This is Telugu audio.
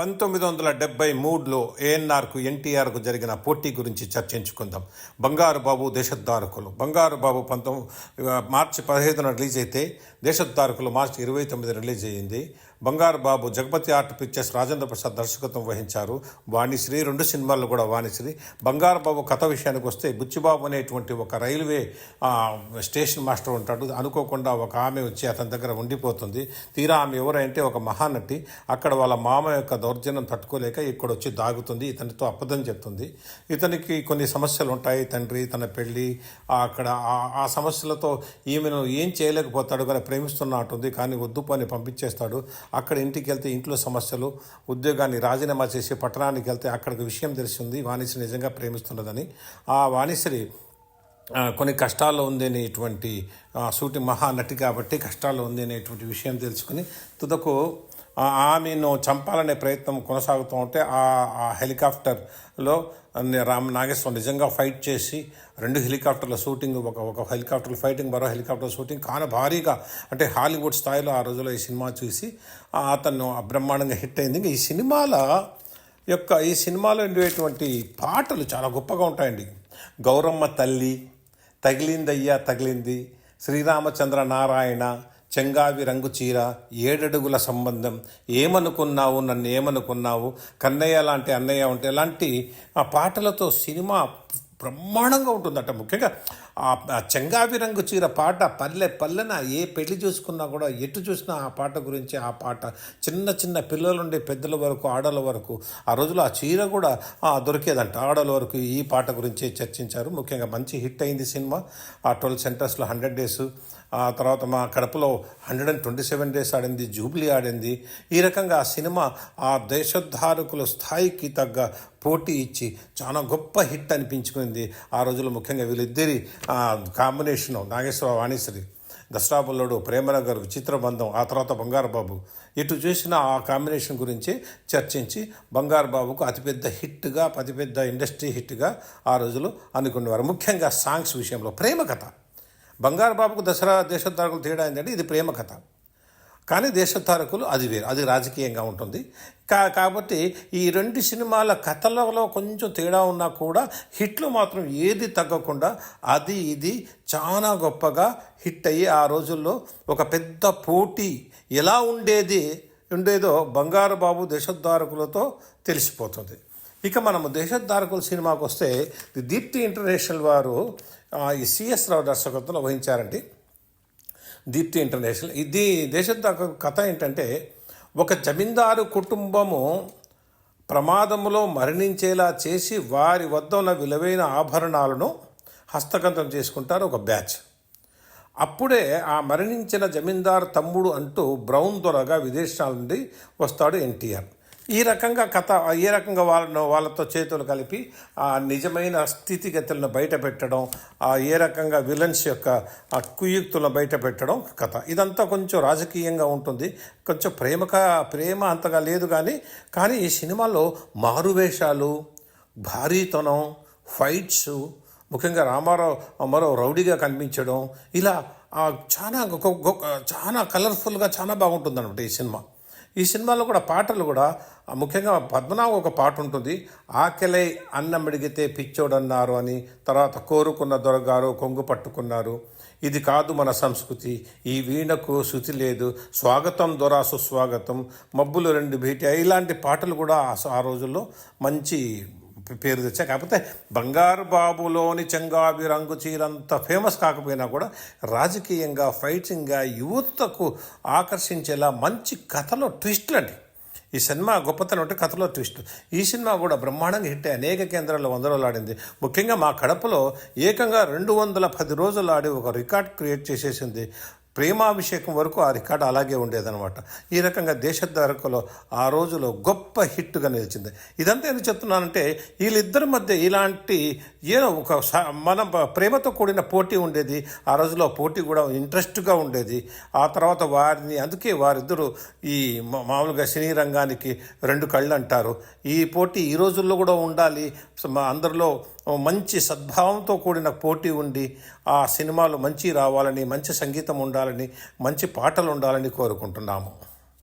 పంతొమ్మిది వందల డెబ్బై మూడులో ఏఎన్ఆర్కు ఎన్టీఆర్కు జరిగిన పోటీ గురించి చర్చించుకుందాం. బంగారు బాబు దేశద్ధారకులు. బంగారు బాబు పంతొమ్మిది మార్చి పదిహేదున రిలీజ్ అయితే దేశద్ధారకులు మార్చి ఇరవై తొమ్మిది రిలీజ్ అయ్యింది. బంగారు బాబు జగపతి ఆర్ట్ పిక్చర్స్ రాజేంద్ర ప్రసాద్ దర్శకత్వం వహించారు. వాణిశ్రీ రెండు సినిమాల్లో కూడా వాణిశ్రీ బంగారు బాబు కథ విషయానికి వస్తే బుచ్చిబాబు అనేటువంటి ఒక రైల్వే స్టేషన్ మాస్టర్ ఉంటాడు. అనుకోకుండా ఒక ఆమె వచ్చి అతని దగ్గర ఉండిపోతుంది. తీరా ఆమె ఎవరంటే ఒక మహానటి. అక్కడ వాళ్ళ మామ యొక్క దౌర్జన్యం తట్టుకోలేక ఇక్కడ వచ్చి దాగుతుంది. ఇతనితో అబద్ధం చెప్తుంది. ఇతనికి కొన్ని సమస్యలు ఉంటాయి. తండ్రి తన పెళ్ళి అక్కడ ఆ- ఆ సమస్యలతో ఈమెను ఏం చేయలేకపోతాడు కానీ ప్రేమిస్తున్నట్టుంది కానీ వద్దు పని పంపించేస్తాడు. అక్కడ ఇంటికి వెళ్తే ఇంట్లో సమస్యలు ఉద్యోగాన్ని రాజీనామా చేసి పట్టణానికి వెళ్తే అక్కడికి విషయం తెలిసింది వాణిశ్రీ నిజంగా ప్రేమిస్తున్నదని. ఆ వాణిశ్రీ కొన్ని కష్టాల్లో ఉంది అనేటువంటి సూటి మహానటి కాబట్టి కష్టాల్లో ఉంది అనేటువంటి విషయం తెలుసుకుని తుదకు ఆమెను చంపాలనే ప్రయత్నం కొనసాగుతూ ఉంటే ఆ హెలికాప్టర్లో రామ్ నాగేశ్వరం నిజంగా ఫైట్ చేసి రెండు హెలికాప్టర్ల షూటింగ్ ఒక ఒక హెలికాప్టర్ ఫైటింగ్ మరో హెలికాప్టర్ షూటింగ్ కాన భారీగా అంటే హాలీవుడ్ స్థాయిలో ఆ రోజుల్లో ఈ సినిమా చూసి అతను బ్రహ్మాండంగా హిట్ అయింది. ఇంకా ఈ సినిమాల యొక్క ఈ సినిమాలో ఉండేటువంటి పాటలు చాలా గొప్పగా ఉంటాయండి. గౌరమ్మ తల్లి తగిలిందయ్యా తగిలింది శ్రీరామచంద్ర నారాయణ చెంగావి రంగు చీర ఏడడుగుల సంబంధం. ఏమనుకున్నావు? నన్ను ఏమనుకున్నావు? కన్నయ్య లాంటి అన్నయ్య ఉంటే లాంటి ఆ పాటలతో సినిమా బ్రహ్మాండంగా ఉంటుందట ముఖ్యంగా. ఆ చెంగావి రంగు చీర పాట పల్లె పల్లెన ఏ పెళ్ళి చూసుకున్నా కూడా ఎటు చూసినా ఆ పాట గురించి ఆ పాట. చిన్న చిన్న పిల్లల నుండి పెద్దల వరకు ఆడల వరకు ఆ రోజులో ఆ చీర కూడా దొరికేదంట. ఆడల వరకు ఈ పాట గురించి చర్చించారు. ముఖ్యంగా మంచి హిట్ అయింది సినిమా. ఆ ట్వెల్వ్ సెంటర్స్లో హండ్రెడ్ డేస్. ఆ తర్వాత మా కడపలో hundred and twenty seven days ఆడింది జూబ్లీ ఆడింది. ఈ రకంగా ఆ సినిమా ఆ దేశోద్ధారకుల స్థాయికి తగ్గ పోటీ ఇచ్చి చాలా గొప్ప హిట్ అనిపించుకుంది. ఆ రోజుల్లో ముఖ్యంగా వీళ్ళిద్దరి కాంబినేషను నాగేశ్వర వాణిశ్రీ దసరా బుల్లుడు ప్రేమనగర్ చిత్రబంధం ఆ తర్వాత బంగారు బాబు ఇటు చూసిన ఆ కాంబినేషన్ గురించి చర్చించి బంగారు బాబుకు అతిపెద్ద హిట్గా అతిపెద్ద ఇండస్ట్రీ హిట్గా ఆ రోజులు అనుకునేవారు ముఖ్యంగా సాంగ్స్ విషయంలో ప్రేమ కథ. బంగారు బాబుకు దసరా దేశోద్ధారకులు తేడా ఏంటంటే ఇది ప్రేమ కథ. కానీ దేశోద్ధారకులు అది వేరు అది రాజకీయంగా ఉంటుంది. కా కాబట్టి ఈ రెండు సినిమాల కథలలో కొంచెం తేడా ఉన్నా కూడా హిట్లు మాత్రం ఏది తగ్గకుండా అది ఇది చాలా గొప్పగా హిట్ అయ్యి ఆ రోజుల్లో ఒక పెద్ద పోటీ ఎలా ఉండేది ఉండేదో బంగారు బాబు దేశోద్ధారకులతో తెలిసిపోతుంది. ఇక మనము దేశద్వారకుల సినిమాకు వస్తే ది దీప్తి ఇంటర్నేషనల్ వారు ఈ సిఎస్ రావు దర్శకత్వంలో వహించారండి. దీప్తి ఇంటర్నేషనల్. ఇది దేశంతో కథ ఏంటంటే ఒక జమీందారు కుటుంబము ప్రమాదములో మరణించేలా చేసి వారి వద్ద ఉన్న విలువైన ఆభరణాలను హస్తగతం చేసుకుంటారు ఒక బ్యాచ్. అప్పుడే ఆ మరణించిన జమీందార్ తమ్ముడు అంటూ బ్రౌన్ దొరగా విదేశాల నుండి వస్తాడు ఎన్టీఆర్. ఈ రకంగా కథ ఏ రకంగా వాళ్ళను వాళ్ళతో చేతులు కలిపి ఆ నిజమైన స్థితిగతులను బయట పెట్టడం ఏ రకంగా విలన్స్ యొక్క ఆ కుయుక్తులను బయట పెట్టడం కథ. ఇదంతా కొంచెం రాజకీయంగా ఉంటుంది. కొంచెం ప్రేమక ప్రేమ అంతగా లేదు కానీ కానీ ఈ సినిమాలో మారువేషాలు భారీతనం ఫైట్స్ ముఖ్యంగా రామారావు మరో రౌడీగా కనిపించడం ఇలా చాలా గొ- గొ- చాలా కలర్ఫుల్గా చాలా బాగుంటుంది అనమాట ఈ సినిమా. ఈ సినిమాలో కూడా పాటలు కూడా ముఖ్యంగా పద్మనాభ ఒక పాట ఉంటుంది ఆకలై అన్నం అడిగితే పిచ్చోడన్నారు అని తర్వాత కోరుకున్న దొరగారు కొంగు పట్టుకున్నారు. ఇది కాదు మన సంస్కృతి ఈ వీణకు శృతి లేదు స్వాగతం దొరా సుస్వాగతం మబ్బులు రెండు భేటీ ఇలాంటి పాటలు కూడా ఆ రోజుల్లో మంచి పేరు తెచ్చా? కాకపోతే బంగారు బాబులోని చెంగాబి రంగు చీరంత ఫేమస్ కాకపోయినా కూడా రాజకీయంగా ఫైటింగ్గా యువతకు ఆకర్షించేలా మంచి కథలో ట్విస్ట్లు అండి. ఈ సినిమా గొప్పతనం అంటే కథలో ట్విస్ట్. ఈ సినిమా కూడా బ్రహ్మాండంగా హిట్ అనేక కేంద్రాల్లో వంద రోజులు ఆడింది. ముఖ్యంగా మా కడపలో ఏకంగా రెండు వందల పది రోజులు ఆడి ఒక రికార్డ్ క్రియేట్ చేసేసింది. ప్రేమాభిషేకం వరకు ఆ రికార్డు అలాగే ఉండేదనమాట ఈ రకంగా దేశద్ధారకులో ఆ రోజులో గొప్ప హిట్గా నిలిచింది. ఇదంతా ఎందుకు చెప్తున్నానంటే వీళ్ళిద్దరి మధ్య ఇలాంటి ఏదో ఒక స- మన ప్రేమతో కూడిన పోటీ ఉండేది. ఆ రోజులో పోటీ కూడా ఇంట్రెస్ట్గా ఉండేది. ఆ తర్వాత వారిని అందుకే వారిద్దరూ ఈ మా- మామూలుగా సినీ రంగానికి రెండు కళ్ళు అంటారు ఈ పోటీ ఈ రోజుల్లో కూడా ఉండాలి. మా అందరిలో మంచి సద్భావంతో కూడిన పోటీ ఉండి ఆ సినిమాలు మంచి రావాలని మంచి సంగీతం ఉండాలని మంచి పాటలు ఉండాలని కోరుకుంటున్నాము.